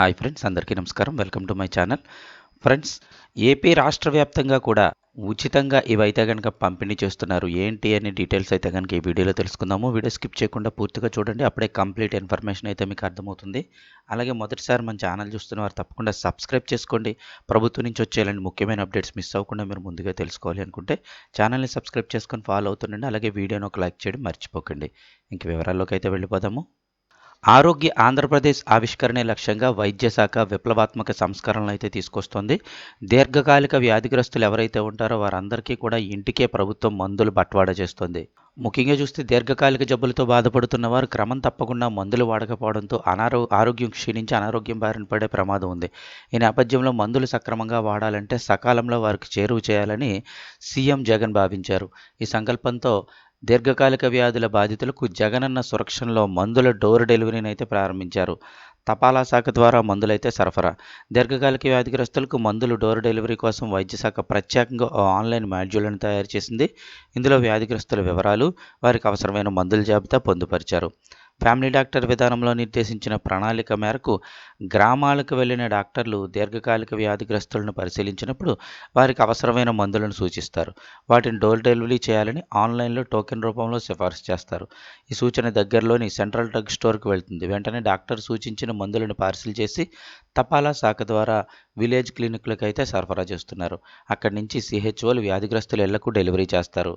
Hi friends అందరికీ నమస్కారం. Welcome to my channel. Friends AP రాష్ట్ర వ్యాప్తంగా కూడా ఉచితంగా ఇవైతే కనుక పంపిణీ చేస్తున్నారు ఏంటి అనే డీటెయిల్స్ అయితే కనుక ఈ వీడియోలో తెలుసుకుందాము. వీడియో స్కిప్ చేయకుండా పూర్తిగా చూడండి అప్పుడే కంప్లీట్ ఇన్ఫర్మేషన్ అయితే మీకు అర్థమవుతుంది. అలాగే మొదటిసారి మన ఛానల్ చూస్తున్న వారు తప్పకుండా సబ్స్క్రైబ్ చేసుకోండి. ప్రభుత్వం నుంచి వచ్చేలాంటి ముఖ్యమైన అప్డేట్స్ మిస్ అవ్వకుండా మీరు ముందుగా తెలుసుకోవాలి అనుకుంటే ఛానల్ని సబ్స్క్రైబ్ చేసుకొని ఫాలో అవుతుండండి. అలాగే వీడియోని ఒక లైక్ చేయడం మర్చిపోకండి. ఇంక వివరాల్లోకి అయితే వెళ్ళిపోదాము. ఆరోగ్య ఆంధ్రప్రదేశ్ ఆవిష్కరణే లక్ష్యంగా వైద్య శాఖ విప్లవాత్మక సంస్కరణలు అయితే తీసుకొస్తుంది. దీర్ఘకాలిక వ్యాధిగ్రస్తులు ఎవరైతే ఉంటారో వారందరికీ కూడా ఇంటికే ప్రభుత్వం మందులు బట్వాడా చేస్తుంది. ముఖ్యంగా చూస్తే దీర్ఘకాలిక జబ్బులతో బాధపడుతున్న వారు క్రమం తప్పకుండా మందులు వాడకపోవడంతో అనారో ఆరోగ్యం క్షీణించి అనారోగ్యం బారిన పడే ప్రమాదం ఉంది. ఈ నేపథ్యంలో మందులు సక్రమంగా వాడాలంటే సకాలంలో వారికి చేరువ చేయాలని సీఎం జగన్ భావించారు. ఈ సంకల్పంతో దీర్ఘకాలిక వ్యాధుల బాధితులకు జగనన్న సురక్షణలో మందుల డోర్ డెలివరీని అయితే ప్రారంభించారు. తపాలా శాఖ ద్వారా మందులైతే సరఫరా. దీర్ఘకాలిక వ్యాధిగ్రస్తులకు మందులు డోర్ డెలివరీ కోసం వైద్య శాఖ ప్రత్యేకంగా ఓ ఆన్లైన్ మాడ్యూల్ను తయారు చేసింది. ఇందులో వ్యాధిగ్రస్తుల వివరాలు వారికి అవసరమైన మందుల జాబితా పొందుపరిచారు. ఫ్యామిలీ డాక్టర్ విధానంలో నిర్దేశించిన ప్రణాళిక మేరకు గ్రామాలకు వెళ్ళిన డాక్టర్లు దీర్ఘకాలిక వ్యాధిగ్రస్తులను పరిశీలించినప్పుడు వారికి అవసరమైన మందులను సూచిస్తారు. వాటిని డోర్ డెలివరీ చేయాలని ఆన్లైన్లో టోకెన్ రూపంలో సిఫార్సు చేస్తారు. ఈ సూచన దగ్గరలోని సెంట్రల్ డ్రగ్ స్టోర్కి వెళ్తుంది. వెంటనే డాక్టర్ సూచించిన మందులను పార్సిల్ చేసి తపాలా శాఖ ద్వారా విలేజ్ క్లినిక్లకు అయితే సరఫరా చేస్తున్నారు. అక్కడి నుంచి సిహెచ్ఓలు వ్యాధిగ్రస్తులు ఇళ్ళకు డెలివరీ చేస్తారు.